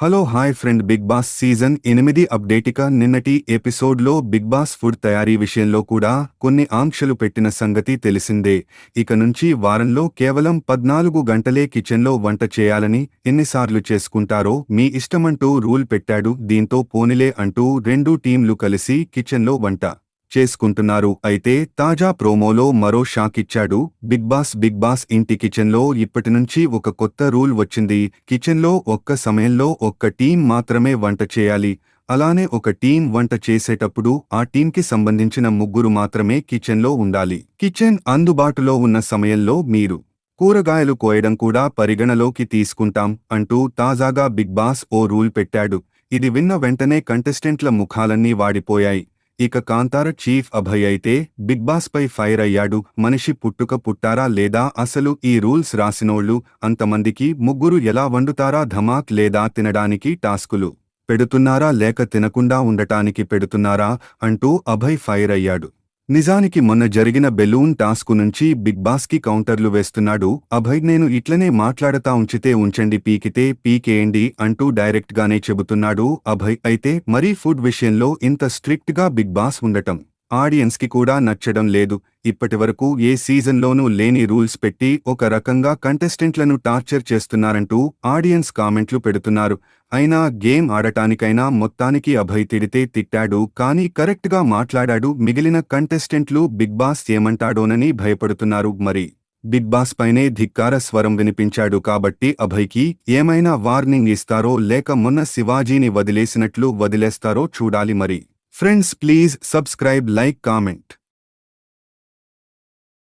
Hello hi friend big boss season ఎనిమిది అప్డేటిక నిన్నటి ఎపిసోడ్లో బిగ్ బాస్ ఫుడ్ తయారీ విషయంలో కూడా కొన్ని ఆంక్షలు పెట్టిన సంగతి తెలిసిందే. ఇక నుంచి వారంలో కేవలం పద్నాలుగు గంటలే కిచెన్లో వంట చేయాలని ఎన్నిసార్లు చేసుకుంటారో మీ ఇష్టమంటూ రూల్ పెట్టాడు. దీంతో పోనిలే అంటూ రెండు టీంలు కలిసి కిచెన్లో వంట చేసుకుంటున్నారు. అయితే తాజా ప్రోమోలో మరో షాక్ ఇచ్చాడు. బిగ్ బాస్ బిగ్ బాస్ ఇంటి కిచెన్లో ఇప్పటి నుంచి ఒక కొత్త రూల్ వచ్చింది. కిచెన్లో ఒక్క సమయంలో ఒక్క టీం మాత్రమే వంట చేయాలి. అలానే ఒక టీం వంట చేసేటప్పుడు ఆ టీంకి సంబంధించిన ముగ్గురు మాత్రమే కిచెన్లో ఉండాలి. కిచెన్ అందుబాటులో ఉన్న సమయంలో మీరు కూరగాయలు కోయడం కూడా పరిగణలోకి తీసుకుంటాం అంటూ తాజాగా బిగ్ బాస్ ఓ రూల్ పెట్టాడు. ఇది విన్న వెంటనే కంటెస్టెంట్ల ముఖాలన్నీ వాడిపోయాయి. ఇక కాంతార చీఫ్ అభయ్ అయితే బిగ్ బాస్ పై ఫైర్ అయ్యాడు. మనిషి పుట్టుక పుట్టారా లేదా? అసలు ఈ రూల్స్ రాసినోళ్ళు అంతమందికి ముగ్గురు ఎలా వండుతారా? ధమాక్ లేదా తినడానికి టాస్కులు పెడుతున్నారా? లేక తినకుండా ఉండటానికి పెడుతున్నారా? అంటూ అభయ్ ఫైర్ అయ్యాడు. నిజానికి మొన్న జరిగిన బెలూన్ టాస్కు నుంచి బిగ్ బాస్కి కౌంటర్లు వేస్తున్నాడు. అభయ్ నేను ఇట్లనే మాట్లాడతా ఉంచితే ఉంచండి పీకితే పీకేయండి అంటూ డైరెక్ట్ గానే చెబుతున్నాడు అభయ్. అయితే మరీ ఫుడ్ విషయంలో ఇంత స్ట్రిక్ట్గా బిగ్ బాస్ ఉండటం ఆడియన్స్కి కూడా నచ్చడం లేదు. ఇప్పటివరకు ఏ సీజన్లోనూ లేని రూల్స్ పెట్టి ఒక రకంగా కంటెస్టెంట్లను టార్చర్ చేస్తున్నారంటూ ఆడియన్స్ కామెంట్లు పెడుతున్నారు. అయినా గేమ్ ఆడటానికైనా మొత్తానికి అభయ్ తిడితే తిట్టాడు కానీ కరెక్ట్గా మాట్లాడాడు మిగిలిన కంటెస్టెంట్లు బిగ్ బాస్ ఏమంటాడోనని భయపడుతున్నారు. మరి బిగ్ బాస్ పైనే ధిక్కార స్వరం వినిపించాడు కాబట్టి అభయ్కి ఏమైనా వార్నింగ్ ఇస్తారో లేక మొన్న శివాజీని వదిలేసినట్లు వదిలేస్తారో చూడాలి మరి. Friends, please subscribe, like, comment.